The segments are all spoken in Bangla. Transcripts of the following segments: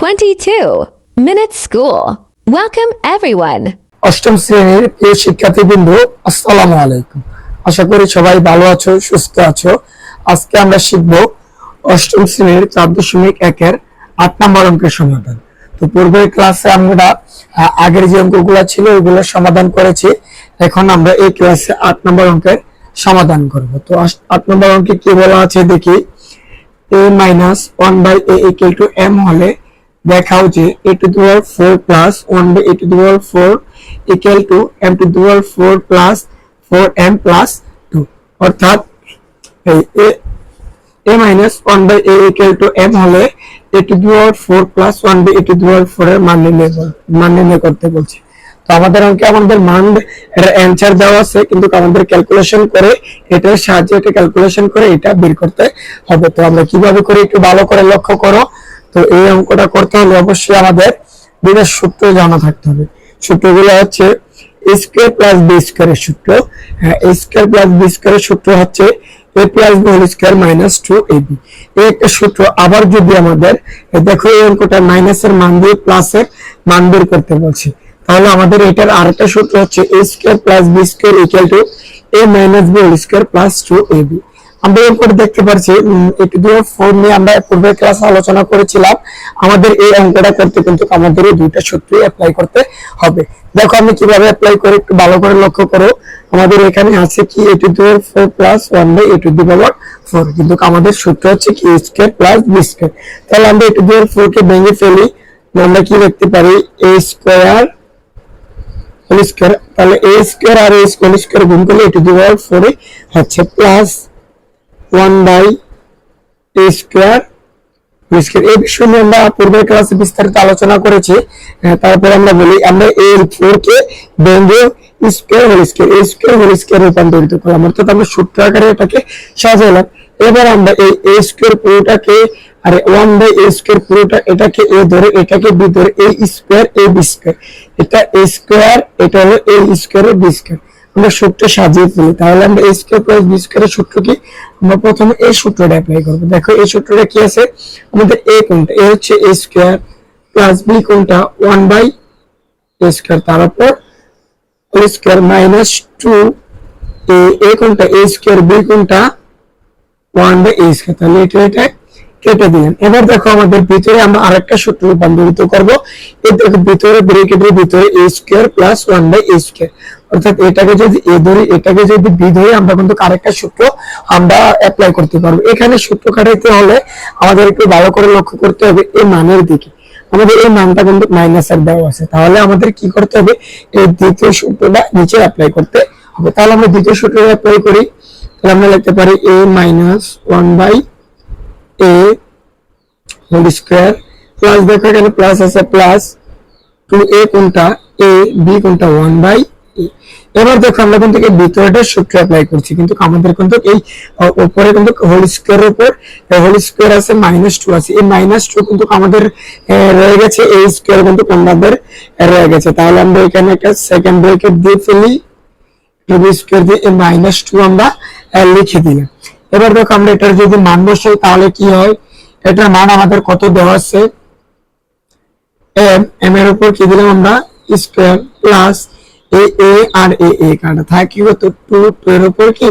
22. Minute School. Welcome, everyone. অষ্টম শ্রেণির প্রিয় শিক্ষার্থীবৃন্দ আসসালামু আলাইকুম আশা করি সবাই ভালো আছো সুস্থ আছো আজকে আমরা শিখব অষ্টম শ্রেণির চার দশমিক একের আট নম্বর অঙ্কের সমাধান তো পূর্বের ক্লাসে আমরা আগের যে অঙ্কগুলো ছিল ওগুলো সমাধান করেছি এখন আমরা এই ক্লাসে আট নম্বর অঙ্কের সমাধান করব তো আট নম্বর অঙ্কে কি বলা আছে দেখি a minus one by A equal to M হলে দেখাও যে to the power four plus one by A to the power four equal to M to the power four plus four M plus two অর্থাৎ, এই A A minus one by A equal to M হলে A to the power four plus one by A to the power four এর মান নির্ণয় মান নির্ণয় করতে বলছে। তো আমাদের অঙ্কে আমাদের মান এর অ্যান্সার দেওয়া আছে, কিন্তু আমাদের ক্যালকুলেশন করে এটার সাহায্যে এটা ক্যালকুলেশন করে এটা বের করতে হবে। তো আমরা কীভাবে করি একটু ভালো করে লক্ষ্য করো। তো এই অঙ্কটা করতে হলে অবশ্যই আমাদের দুটো সূত্র জানা থাকতে হবে। সূত্রগুলো হচ্ছে স্কোয়ার প্লাস বি স্কোয়ারের সূত্র। হ্যাঁ প্লাস বি সূত্র হচ্ছে A plus B minus two A B এই একটা সূত্র আবার যদি আমাদের দেখো এই অঙ্কটা মাইনাসের মান প্লাসের মান বের করতে বলছি। তাহলে আমাদের এটার আরেকটা সূত্র হচ্ছে A square plus B square equal to A minus B whole square plus two A B আমরা এরপর দেখতে পাচ্ছি একটু দূর ফোর নিয়ে আমরা পূর্বের ক্লাসে আলোচনা করেছিলাম। আমাদের এই অঙ্কটা করতে কিন্তু আমাদের এই দুইটা সূত্র অ্যাপ্লাই করতে হবে। দেখো আমি কীভাবে অ্যাপ্লাই করি একটু ভালো করে লক্ষ্য করো। আমাদের এখানে আছে কি A to the four plus one by A to the power four কিন্তু আমাদের সূত্র হচ্ছে কি স্কোয়ার প্লাস বি স্কোয়ার তাহলে আমরা এ টু দি ফোর কে ভেঙে ফেলি আমরা কি লিখতে পারি এ স্কোয়ার হোল তাহলে এ স্কোয়ার আর এ হোল স্কোয়ার গুণ করলে A to the power four হচ্ছে plus one by A square এই বিষয় নিয়ে আমরা পূর্বের ক্লাসে বিস্তারিত আলোচনা করেছি। তারপরে আমরা বলি, আমরা এই ফোর কে ব্যঙ্গে স্কোয়ার হোল স্কোয়ার এই স্কোয়ার হোল স্কোয়ার রূপান্তরিত করলাম। অর্থাৎ আমরা সূত্র আকারে এটাকে সাজাইলাম। এবার আমরা এই এ স্কোয়ার পুরোটাকে, আর ওয়ান বাই এ স্কোয়ার পুরোটা এটাকে এ ধরে, এটাকে বি ধরে এই স্কোয়ার, এ বি স্কোয়ার। এটা এ স্কোয়ার, এটা হলো এ স্কোয়ার বি স্কোয়ার। আমরা সূত্র সাজিয়ে ফেলি তাহলে আমরা এ স্কোয়ার প্লাস বি স্কোয়ারের সূত্র কি আমরা প্রথমে এই সূত্রটা অ্যাপ্লাই করব। দেখো এই সূত্রটা কি আছে? আমাদের এ কোনটা? এ হচ্ছে এ স্কোয়ার প্লাস বি কোনটা? ওয়ান বাই এ স্কোয়ার তার উপর whole square minus two A A কোনটা? এ স্কোয়ার বি কোনটা? ওয়ান বাই এ স্কোয়ার তাহলে এটা এটা কেটে দিলেন এবার দেখো, আমাদের ভিতরে আমরা আরেকটা সূত্র রূপান্তরিত করব। এই দেখো, ভিতরে ব্রেকেটের ভিতরে A square plus one by A square অর্থাৎ এটাকে যদি এ ধরি, এটাকে যদি বি ধরি, আমরা কিন্তু আরেকটা সূত্র আমরা অ্যাপ্লাই করতে পারব। এখানে সূত্র কাটাইতে হলে আমাদের একটু ভালো করে লক্ষ্য করতে হবে এই মানের দিকে। আমাদের এই মানটা কিন্তু মাইনাসের দেওয়া আছে। তাহলে আমাদের কি করতে হবে? এই দ্বিতীয় সূত্রটা নিচে অ্যাপ্লাই করতে হবে। তাহলে আমরা দ্বিতীয় সূত্র অ্যাপ্লাই করি। তাহলে আমরা লিখতে পারি A minus one by A whole square plus দেখো এখানে প্লাস আছে প্লাস টু এ কোনটা? এ বি কোনটা? ওয়ান বাই এবার দেখো আমরা কিন্তু এই ভিতরেটা সূত্র অ্যাপ্লাই করছি, কিন্তু আমাদের কিন্তু এই উপরে কিন্তু হোল উপর হোল স্কোয়ার আছে মাইনাস টু আছে। এই মাইনাস টু কিন্তু আমাদের রয়ে গেছে, এই স্কোয়ার কিন্তু আমাদের রয়ে গেছে। তাহলে আমরা এখানে একটা সেকেন্ড ব্রেকেট দিয়ে ফেলি। স্কোয়ার দিয়ে এই মাইনাস টু আমরা লিখে দিলাম। এবার দেখো আমরা এটার যদি মান বসাই, তাহলে কি হয়? এটার মান আমাদের কত দেওয়া আছে? এম এম এর উপর কি দিলাম আমরা? স্কোয়ার প্লাস এ এ আর এ এ কাটা থাকে কত টু টু এর উপর কি?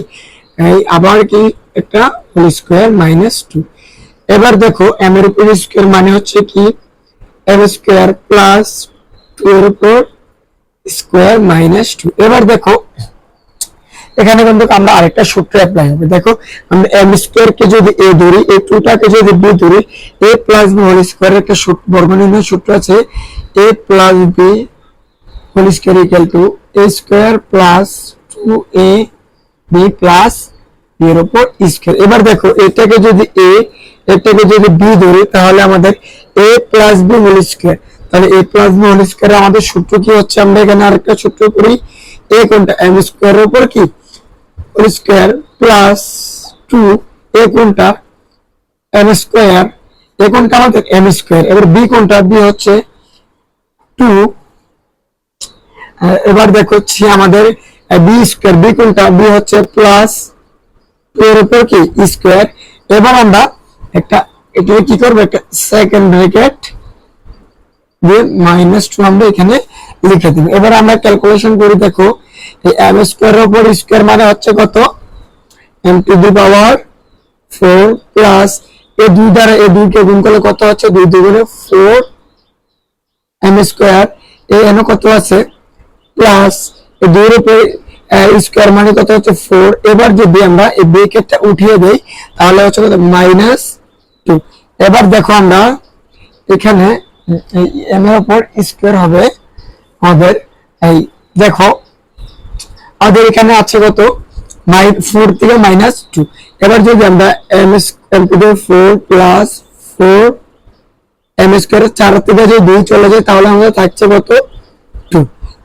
আবার কি? একটা হোল স্কোয়ার মাইনাস টু এবার দেখো এম এর উপর স্কোয়ার মানে হচ্ছে কি? এম স্কোয়ার প্লাস টু এর উপর স্কোয়ার মাইনাস টু এবার দেখো, এখানে কিন্তু আমরা আরেকটা সূত্র অ্যাপ্লাই হবে। দেখো, আমরা এম স্কোয়ার কে যদি এ ধরি এই টুটাকে যদি বি ধরি A plus B whole square একটা বর্গনির্ণয় সূত্র আছে। A plus B square equal to A square plus two A B plus B এর উপর স্কোয়ার এবার দেখো, এটাকে যদি এ এটাকে যদি বি ধরি, তাহলে আমাদের A plus B whole square তাহলে A plus B whole square আমাদের সূত্র কি হচ্ছে? আমরা এখানে আরেকটা সূত্র করি। এ কোনটা? এম স্কোয়ারের উপর কি? Whole square plus two A কোনটা? এম স্কোয়ার এ কোনটা আমাদের? এম স্কোয়ার এবার বি কোনটা? বি হচ্ছে টু এবার দেখো হচ্ছে আমাদের বি স্কোয়ার বি কোনটা? বি হচ্ছে প্লাস এর উপর কি? স্কোয়ার এবার আমরা একটা, এটা কি করব? একটা সেকেন্ড ব্র্যাকেট দিয়ে মাইনাস টু আমরা এখানে লিখে দিব। এবার আমরা ক্যালকুলেশন করি, দেখো, এই এম স্কোয়ারের উপর স্কোয়ার মানে হচ্ছে কত? M to the power four plus A দুই দ্বারা এ দুইকে গুণ করলে কত হচ্ছে? দুই দুগুণে four M square A N কত আছে? প্লাস দুইয়ের উপরে স্কোয়ার মানে কত হচ্ছে? ফোর এবার যদি আমরা এই ব্রেকেটটা উঠিয়ে দেই, তাহলে হচ্ছে কত? মাইনাস টু এবার দেখো আমরা এখানে এম এর উপর স্কোয়ার হবে, আমাদের এই, দেখো, আমাদের এখানে আছে কত? মাই ফোর থেকে মাইনাস টু এবার যদি আমরা M M two four plus four M square চার থেকে যদি দুই চলে যায়, তাহলে আমাদের থাকছে কত?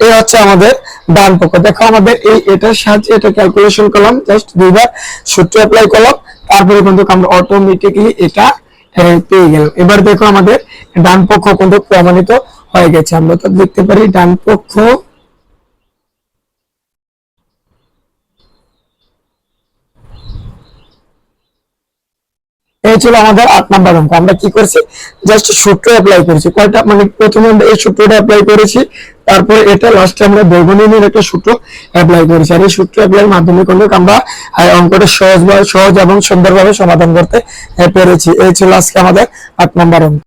এই হচ্ছে আমাদের ডান পক্ষ। দেখো আমাদের এই এটার সাহায্যে এটা ক্যালকুলেশন করলাম জাস্ট দুইবার সূত্র অ্যাপ্লাই করলাম, তারপরে কিন্তু আমরা অটোমেটিক্যালি এটা পেয়ে গেলাম। এবার দেখো আমাদের ডান পক্ষ কিন্তু প্রমাণিত হয়ে গেছে। আমরা তো দেখতে পারি ডান পক্ষ এই ছিল আমাদের আট নাম্বার অঙ্ক। আমরা কি করছি? জাস্ট সূত্র অ্যাপ্লাই করেছি। কয়টা? মানে প্রথমে আমরা এই সূত্রটা অ্যাপ্লাই করেছি। তারপরে এটা লাস্টে আমরা বর্গনীনের একটা সূত্র অ্যাপ্লাই করেছি। আর এই সূত্র অ্যাপ্লাইয়ের মাধ্যমে কিন্তু আমরা অঙ্কটা সহজ সহজ এবং সুন্দরভাবে সমাধান করতে পেরেছি। এই ছিল আজকে আমাদের আট নম্বর অঙ্ক।